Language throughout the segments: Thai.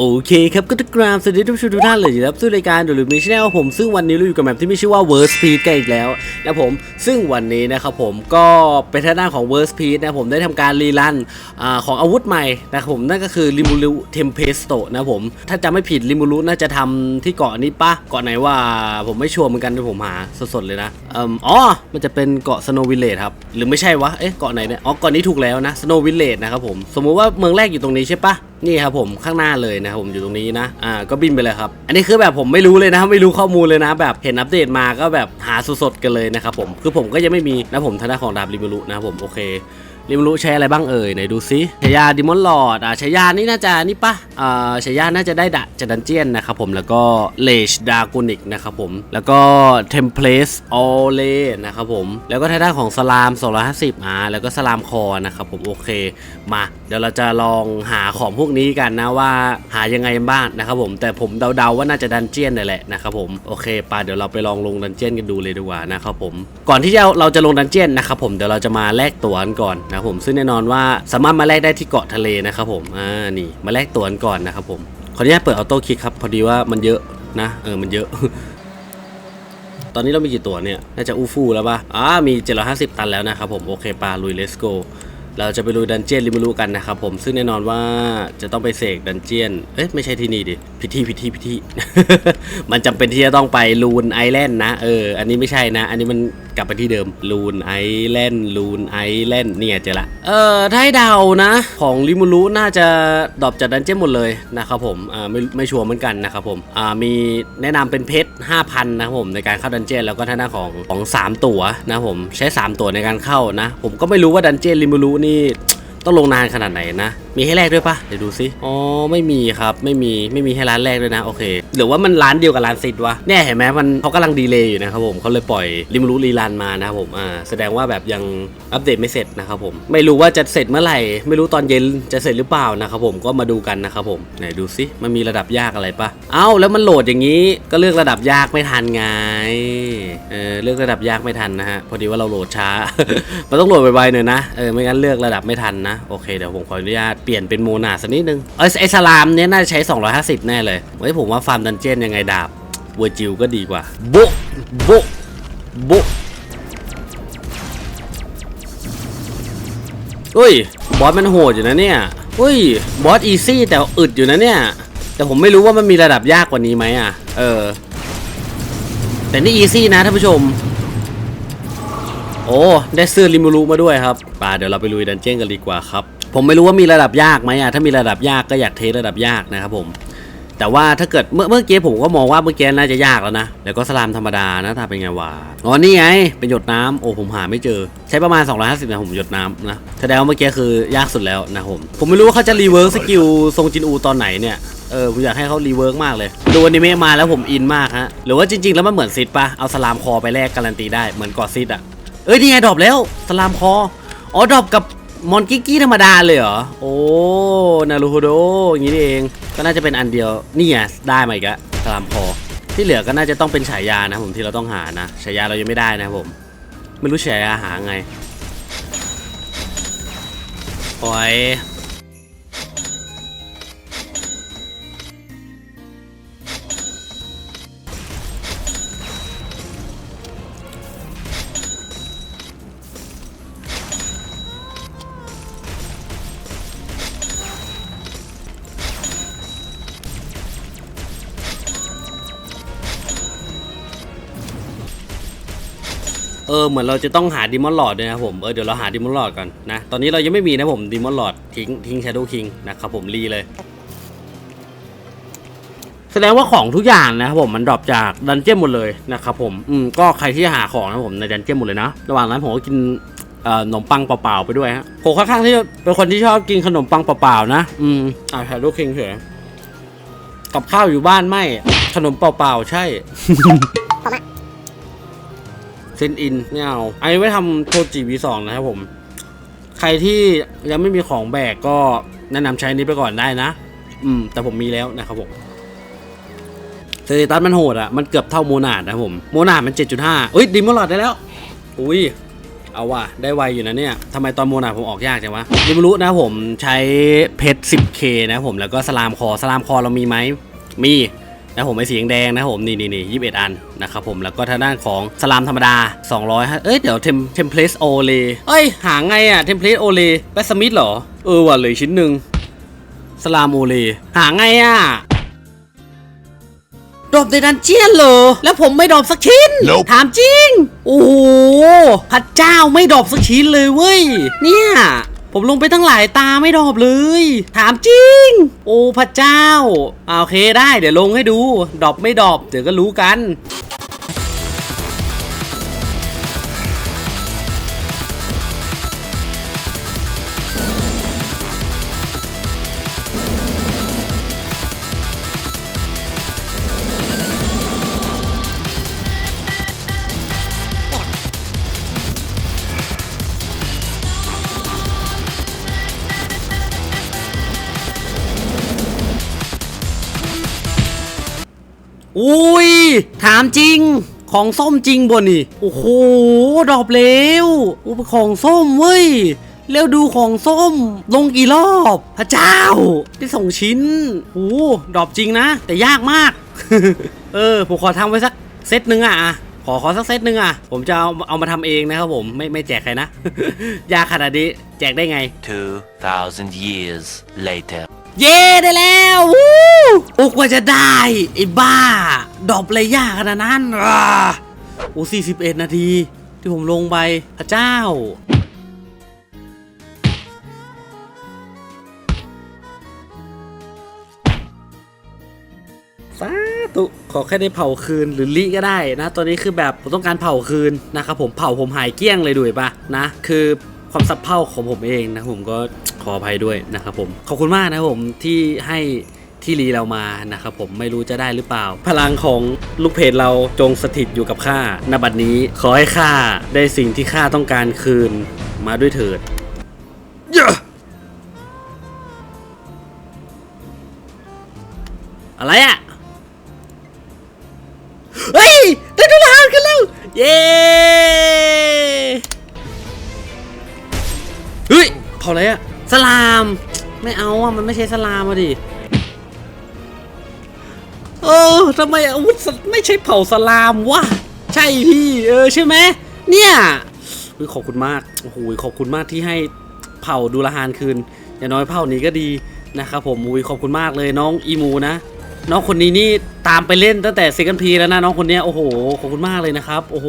โอเคครับก็จะกราบสวัสดีทุกทุกท่านเลยครับสู่รายการดูลูมีชแนลผมซึ่งวันนี้เราอยู่กับแมปที่มีชื่อว่า Worst p e e d กันอีกแล้วนะผมซึ่งวันนี้นะครับผมก็เป็นทางด้านของ Worst p e e d นะผมได้ทำการรีรันอของอาวุธใหม่นะครับผมนั่นก็คือริมูรุเทมเพสโตนะผมถ้าจำไม่ผิดริมูรุน่าจะทำที่เกาะนี้ปะเกาะไหนว่าผมไม่ชัวร์เหมือนกันที่ผมหาสดๆเลยนะอ๋อมันจะเป็นเกาะ Snow Village ครับหรือไม่ใช่วะเอ๊ะเกาะไหนเนี่ยอ๋อเกาะนี้ถูกแล้วนะ Snow Village นะครับผมสมมุติว่าเมืองแรกอยู่ตรงนี้ใช่ปะ นี่ครับผมข้างหน้าเลยนะครับผมอยู่ตรงนี้นะอ่าก็บินไปเลยครับ อันนี้คือแบบผมไม่รู้เลยนะไม่รู้ข้อมูลเลยนะ แบบเห็นอัปเดตมาก็แบบหาสดๆกันเลยนะครับผมคือผมก็ยังไม่มีนะผมทนาของดาบริบุรุนะครับผมโอเค ริมูรุใช้อะไรบ้างเอ่ยไหนดูซิฉายาดิมอนหลอดอ่าฉายานี่น่าจะนี่ปะอ่าฉายาน่าจะได้ดะจากดันเจียนนะครับผมแล้วก็เลชดากูนิกนะครับผมแล้วก็เทมเพลสออเลนะครับผมแล้วก็ทางด้านของสลาม250อ่าแล้วก็สลามคอนะครับผมโอเคมาเดี๋ยวเราจะลองหาของพวกนี้กันนะว่าหายังไงบ้างนะครับผมแต่ผมเดาๆว่าน่าจะดันเจียนนี่แหละนะครับผมโอเคปาเดี๋ยวเราไปลองลงดันเจียนกันดูเลยดีกว่านะครับผมก่อนที่จะเราจะลงดันเจียนนะครับผมเดี๋ยวเราจะมาแลกตั๋วกันก่อนนะครับผมซึ่งแน่นอนว่าสามารถมาแลกได้ที่เกาะทะเลนะครับผมอ่านี่มาแลกตั๋วกันก่อนนะครับผมขออนุญาตเปิดออโต้คลิกครับพอดีว่ามันเยอะนะเออมันเยอะ ตอนนี้เรามีกี่ตัวเนี่ย น่าจะอู้ฟู่แล้วป่ะอ่ามี 750 ตันแล้วนะครับผม โอเคปลาลุยเลสโก เราจะไปลุยดันเจียนริมูรุกันนะครับผมซึ่งแน่นอนว่าจะต้องไปเสกดันเจียน เอ๊ะไม่ใช่ที่นี่ดิพิธีพิธีพิธี มันจำเป็นที่จะต้องไปลูนไอแลนด์นะเอออันนี้ไม่ใช่นะ อันนี้มันกลับไปที่เดิมลูนไอแลนด์ลูนไอแลนด์เนี่ยเจอละเออถ้าให้เดานะ ของริมูรุน่าจะดรอปจากดันเจียนหมดเลยนะครับผมอ่าไม่ไม่ชัวร์เหมือนกันนะครับผมอ่ามีแนะนำเป็นเพชร5,000นะครับผมในการเข้าดันเจียนแล้วก็ท่างด้าของของ 3 ตั๋วนะผมใช้ 3 ตั๋วในการเข้านะ ผมก็ไม่รู้ว่าดันเจียนริมูรุนี่นี่ ต้องลงนานขนาดไหนนะ มีให้แลกด้วยปะเดี๋ยวดูซิอ๋อไม่มีครับไม่มีไม่มีให้ร้านแรกด้วยนะโอเค หรือว่ามันร้านเดียวกับร้านซิดวะเนี่ยเห็นไหมมันเขากำลังดีเลย์อยู่นะครับผมเขาเลยปล่อยริมรู้รีรันมานะครับผมอ่าแสดงว่าแบบยังอัปเดตไม่เสร็จนะครับผมไม่รู้ว่าจะเสร็จเมื่อไหร่ ไม่รู้ตอนเย็นจะเสร็จหรือเปล่านะครับผมก็มาดูกันนะครับผมไหนดูซิมันมีระดับยากอะไรปะเอ้าแล้วมันโหลดอย่างนี้ก็เลือกระดับยากไม่ทันไงเออเลือกระดับยากไม่ทันนะฮะพอดีว่าเราโหลดช้า มันต้องโหลดไวๆหน่อยนะเออไม่งั้นเลือกระดับไม่ทันนะโอเคเดี๋ยวผมขออนุญาตเปลี่ยนเป็นโมนาสักนิดนึงเอยไอสลามเนี้ยน่าจะใช้ 250 แน่เลยเฮ้ยผมว่าฟาร์มดันเจียนยังไงดาบเวอร์จิวก็ดีกว่าโบะโบะโบะเฮ้ยบอสมันโหดอยู่นะเนี่ยเฮ้ยบอสอีซี่แต่อึดอยู่นะเนี่ย แต่ผมไม่รู้ว่ามันมีระดับยากกว่านี้ไหมอะ เออ แต่นี่อีซี่นะท่านผู้ชม โอ้ ได้เสื้อริมูรุมาด้วยครับป่าเดี๋ยวเราไปลุยดันเจี้ยนกันดีกว่าครับ ผมไม่รู้ว่ามีระดับยากไหมอะ ถ้ามีระดับยากก็อยากเทสระดับยากนะครับผม แต่ว่าถ้าเกิดเมื่อเมื่อกี้ผมก็มองว่าเมื่อกี้น่าจะยากแล้วนะ แล้วก็สลามธรรมดานะถ้าเป็นไงวะ อ๋อ นี่ไง เป็นหยดน้ำโอ้ ผมหาไม่เจอ ใช้ประมาณ 250นะผมหยดน้ำนะ แสดงว่าเมื่อกี้คือยากสุดแล้วนะผม ผมไม่รู้ว่าเขาจะรีเวิร์กสกิลทรงจินอูตอนไหนเนี่ยเออผมอยากให้เขารีเวิร์กมากเลย ดูอนิเมะมาแล้วผมอินมากฮะ หรือว่าจริงๆ แล้วมันเหมือนซิดปะเอาสลามคอไปแลกการันตีได้เหมือนกอดซิดอะ เอ้ยนี่ไงดรอปแล้วสลามคออ๋อดรอปกับมอนกิกกี้ธรรมดาเลยเหรอ โอ้นารูโฮโดอย่างนี้เอง ก็น่าจะเป็นอันเดียวนี่ไงได้มาอีกแล้วสลามคอที่เหลือก็น่าจะต้องเป็นฉายานะผมที่เราต้องหานะฉายาเรายังไม่ได้นะผม ไม่รู้ฉายาหาไงโอ้ย เออเหมือนเราจะต้องหาดิมอนหลอดด้วยนะผมเออเดี๋ยวเราหาดิมอนหลอดก่อนนะตอนนี้เรายังไม่มีนะผมดิมอนหลอดทิ้งทิ้งชาโดว์คิงนะครับผมรีเลยแสดงว่าของทุกอย่างนะครับผมมันดรอปจากดันเจี้ยนหมดเลยนะครับผมอืมก็ใครที่จะหาของนะผมในดันเจี้ยนหมดเลยนะระหว่างนั้นผมก็กินขนมปังเปล่าๆไปด้วยฮะผมค่อนข้างที่จะเป็นคนที่ชอบกินขนมปังเปล่าๆนะอืมอ่าชาโดว์คิงเฉยกับข้าวอยู่บ้านไม่ขนมเปล่าๆใช่ เซนอินไม่เอาอันนี้ไว้ทำโทจิวีสองนะครับผม ใครที่ยังไม่มีของแบกก็แนะนำใช้นี้ไปก่อนได้นะ อืม แต่ผมมีแล้วนะครับผมเซตัสมันโหดอะมันเกือบเท่าโมนาดนะผม โมนาดมัน 7.5 อุ้ยดิมอลลอดได้แล้ว อุ้ย เอาว่ะ ได้ไวอยู่นะเนี่ยทำไมตอนโมนาดผมออกยากจังวะนี่ไม่รู้นะผมใช้เพชร 10k นะผม แล้วก็สลามคอ สลามคอเรามีไหม มี นะผมไอ้สีแดงๆนะผมนี่นี่นี่ยี่สิบเอ็ดอันนะครับผมแล้วก็ทางด้านของสลามธรรมดา200ฮะเอ้ยเดี๋ยวเทมเทมเพลสโอเลเอ้ยหาไงอะเทมเพลสโอเลแบสมิธเหรอเออว่ะเหลยชิ้นหนึ่งสลามโอเลหาไงอะดรอปในดันเจียนเหรอ แล้วผมไม่ดรอปสักชิ้น Nope ถามจริง โอ้โห พระเจ้าไม่ดรอปสักชิ้นเลยเว้ย เนี่ย ผมลงไปตั้งหลายตาไม่ดอบเลย ถามจริง โอ้พระเจ้าอ่าโอเคได้เดี๋ยวลงให้ดู ดอบไม่ดอบเดี๋ยวก็รู้กัน อุ้ย ถามจริง ของส้มจริงบ่นี่ โอ้โหดรอปเร็วอุปของส้มเว้ยแล้วดูของส้มลงกี่รอบ พระเจ้า ได้สองชิ้นโอ้หดรอปจริงนะ แต่ยากมาก เออ ผมขอทำไว้สักเซตหนึ่งอะขอขอสักเซตหนึ่งอะ ผมจะเอาเอามาทำเองนะครับผมไม่ไม่แจกใครนะ ยากขนาดนี้ แจกได้ไง2,000 years later. เย้ได้แล้ววู้โอ้กว่าจะได้ ไอ้บ้า ดอปเลยยากขนาดนั้นอ่าโอ้สี่สิบเอ็ดนาที ที่ผมลงไปพระเจ้า สาธุขอแค่ได้เผาคืนหรือลิก็ได้นะ ตอนนี้คือแบบผมต้องการเผาคืนนะครับผมเผาผมหายเกลี้ยงเลยด้วยปะนะ คือความสับเพร่าของผมเองนะผมก็ ขออภัยด้วยนะครับผม ขอบคุณมากนะครับผมที่ให้ที่รีเรามานะครับผมไม่รู้จะได้หรือเปล่า พลังของลูกเพจเราจงสถิตอยู่กับข้าณบัดนี้ขอให้ข้าได้สิ่งที่ข้าต้องการคืนมาด้วยเถิดเยอะอะไรอะเฮ้ยได้ทุลานกันแล้ว เย้เฮ้ยเผาอะไรอะ สลาม ไม่เอาอะมันไม่ใช่สลามอะดิเออทำไมอาวุธไม่ใช่เผาสลามวะใช่พี่ เออใช่ไหมเนี่ยอุ๊ยขอบคุณมากโอ้โหขอบคุณมากที่ให้เผาดูละหานคืน อย่างน้อยเผ่านี้ก็ดีนะครับผมอุ้ยขอบคุณมากเลยน้องอีมูนะน้องคนนี้นี่ตามไปเล่นตั้งแต่เซกันพีแล้วนะน้องคนนี้โอ้โหขอบคุณมากเลยนะครับ โอ้โห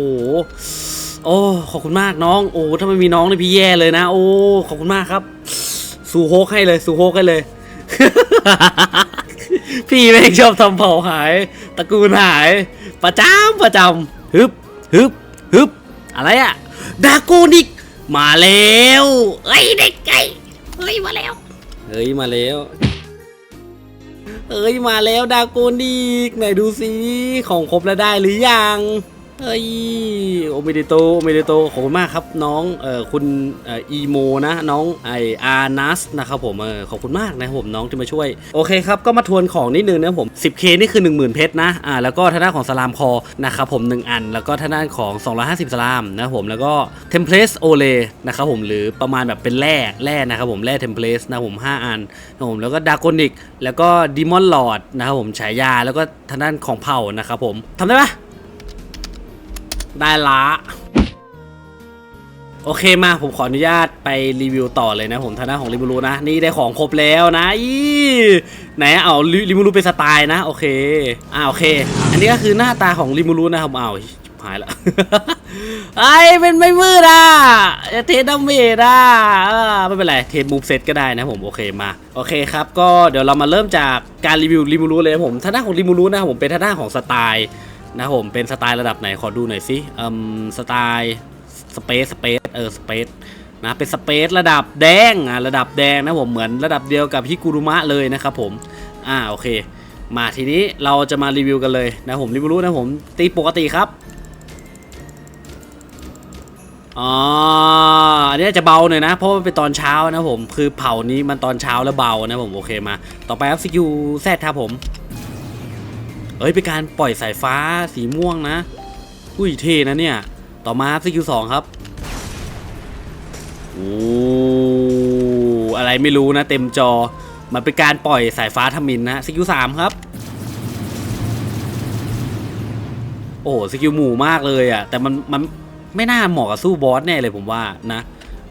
โอ้ขอบคุณมากน้อง โอ้ถ้าไม่มีน้องนี่พี่แย่เลยนะ โอ้ขอบคุณมากครับ สู่โฮกให้เลยสู่โฮกให้เลย พี่แม่งชอบทำเผาหาย ตระกูลหาย ประจำประจำฮึบฮึบฮึบอะไรอะดาโกนิก มาแล้วเอ้ยเด็กไก่เฮ้ยมาแล้วเฮ้ยมาแล้วเอ้ยมาแล้วดาโกนิกไหนดูสิของครบแล้วได้หรือยัง เอ้ยโอเมเดโตโอเมเดโตขอบคุณมากครับน้องเอ่อคุณอีโมนะน้องไออาร์นัสนะครับผมเออขอบคุณมากนะครับผมน้องที่มาช่วย โอเคครับก็มาทวนของนิดนึงนะผม 10k นี่คือ 10,000 เพชรนะอ่าแล้วก็ทางด้านของสลามคอนะครับผม 1 อัน แล้วก็ทางด้านของ 250 สลามนะครับผมแล้วก็เทมเพลสโอเลนะครับผมหรือประมาณแบบเป็นแร่แร่นะครับผมแร่เทมเพลสนะผม 5 อันนะผมแล้วก็ดากอนิกแล้วก็ดิมอนลอดนะครับผมฉายาแล้วก็ทางด้านของเผ่านะครับผมทำได้ปะ ได้ละโอเคมาผมขออนุญาตไปรีวิวต่อเลยนะผมทางด้านของริมูรูนะ นี่ได้ของครบแล้วนะอีไหนเอาริมูรูเป็นสไตล์นะ โอเคอ่าโอเค อันนี้ก็คือหน้าตาของริมูรูนะครับอ้าหายละไอ้เป็นไม่มืดอะจะเทสดาเมจอะไม่เป็นไรเทสมูฟเซตก็ได้นะผมโอเคมาโอเคครับก็เดี๋ยวเรามาเริ่มจากการรีวิวริมูรูเลยนะผมทางด้านของริมูรูนะผมเป็นทางด้านของสไตล์ นะครับผมเป็นสไตล์ระดับไหนขอดูหน่อยสิอืมสไตล์สเปซสเปซเออสเปซนะเป็นสเปซระดับแดงอะระดับแดงนะผมเหมือนระดับเดียวกับฮิกุรุมะเลยนะครับผมอ่าโอเค มาทีนี้เราจะมารีวิวกันเลยนะผมรีวิวรู้นะผมตีปกติครับอ๋ออันนี้จะเบาหน่อยนะ เพราะว่าเป็นตอนเช้านะผมคือเผานี้มันตอนเช้าแล้วเบานะผมโอเคมา ต่อไปครับซิคิวแซดครับผม เอ้ยเป็นการปล่อยสายฟ้าสีม่วงนะ อุ้ยเท่นะเนี่ย ต่อมาครับสกิลสองครับ โอ้อะไรไม่รู้นะ เต็มจอ มันเป็นการปล่อยสายฟ้าทมินนะสกิลสามครับ โอ้สกิลหมู่มากเลยอะ่ะ แต่มันมันไม่น่าเหมาะกับสู้บอสแน่เลยผมว่านะ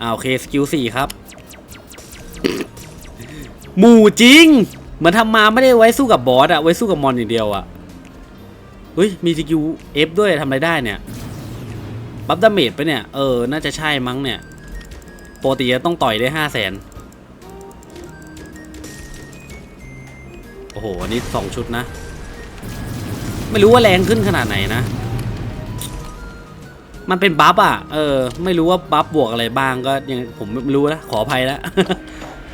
อ่าโอเคสกิลสี่ครับหมู่จริง เหมือนทำมาไม่ได้ไว้สู้กับบอสอะไว้สู้กับมอนอย่างเดียวอะ เฮ้ย มีสกิลเอฟด้วยทำอะไรได้เนี่ยบัฟดาเมจไปเนี่ย เออ น่าจะใช่มั้งเนี่ยปกติจะต้องต่อยได้ห้าแสนโอ้โห อันนี้สองชุดนะ ไม่รู้ว่าแรงขึ้นขนาดไหนนะ มันเป็นบัฟอะ เออ ไม่รู้ว่าบัฟบวกอะไรบ้างก็ยังผมไม่รู้นะขออภัยแล้ว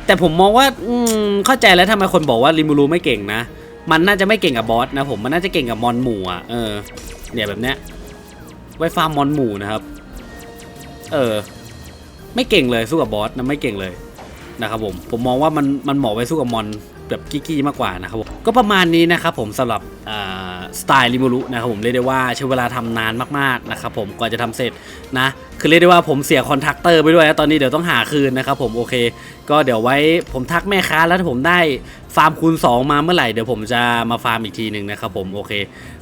แต่ผมมองว่าอืมเข้าใจแล้วทำไมคนบอกว่าริมูรูไม่เก่งนะ มันน่าจะไม่เก่งกับบอสนะผมมันน่าจะเก่งกับมอนหมู่อะเออเนี่ยแบบเนี้ยไว้ฟาร์มมอนหมู่นะครับ เออ ไม่เก่งเลยสู้กับบอสนะไม่เก่งเลยนะครับผมผมมองว่ามันมันเหมาะไว้สู้กับมอน แบบกี้ๆมากกว่านะครับผมก็ประมาณนี้นะครับผมสำหรับสไตล์ริมูรุนะครับผมเรียกได้ว่าใช้เวลาทำนานมากๆนะครับผมกว่าจะทำเสร็จนะคือเรียกได้ว่าผมเสียคอนแทคเตอร์ไปด้วยนะตอนนี้เดี๋ยวต้องหาคืนนะครับผมโอเค ก็เดี๋ยวไว้ผมทักแม่ค้าแล้วถ้าผมได้ฟาร์มคูณ 2 มาเมื่อไหร่เดี๋ยวผมจะมาฟาร์มอีกทีหนึ่งนะครับผมโอเค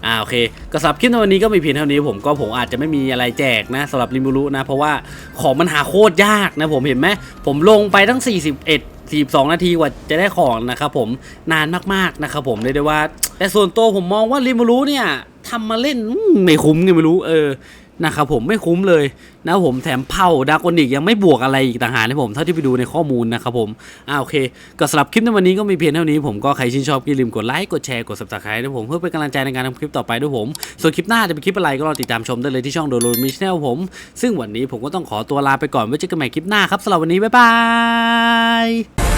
อ่าโอเคก็สำหรับคลิปในวันนี้ก็มีเพียงเท่านี้ผมก็ผมอาจจะไม่มีอะไรแจกนะสำหรับริมูรุนะเพราะว่าของมันหาโคตรยากนะผมเห็นไหมผมลงไปตั้ง 41 42 นาทีกว่าจะได้ของนะครับผมนานมากๆนะครับผมเรียกได้ว่า แต่ส่วนตัวผมมองว่าริมูรุเนี่ยทำมาเล่นไม่คุ้มไงไม่รู้เออ นะครับผมไม่คุ้มเลยนะผมแถมเผาดากอนิกยังไม่บวกอะไรอีกต่างหากเลยผมเท่าที่ไปดูในข้อมูลนะครับผมอ่าโอเคก็สำหรับคลิปในวันนี้ก็มีเพียงเท่านี้ผมก็ใครชื่นชอบอย่าลืมกดไลค์กดแชร์กด subscribe ด้วยผมเพื่อเป็นกำลังใจในการทำคลิปต่อไปด้วยผม ส่วนคลิปหน้าจะเป็นคลิปอะไรก็รอติดตามชมได้เลยที่ช่องโดโลมิชแนลผม ซึ่งวันนี้ผมก็ต้องขอตัวลาไปก่อนไว้เจอกันใหม่คลิปหน้าครับสำหรับวันนี้บ๊ายบาย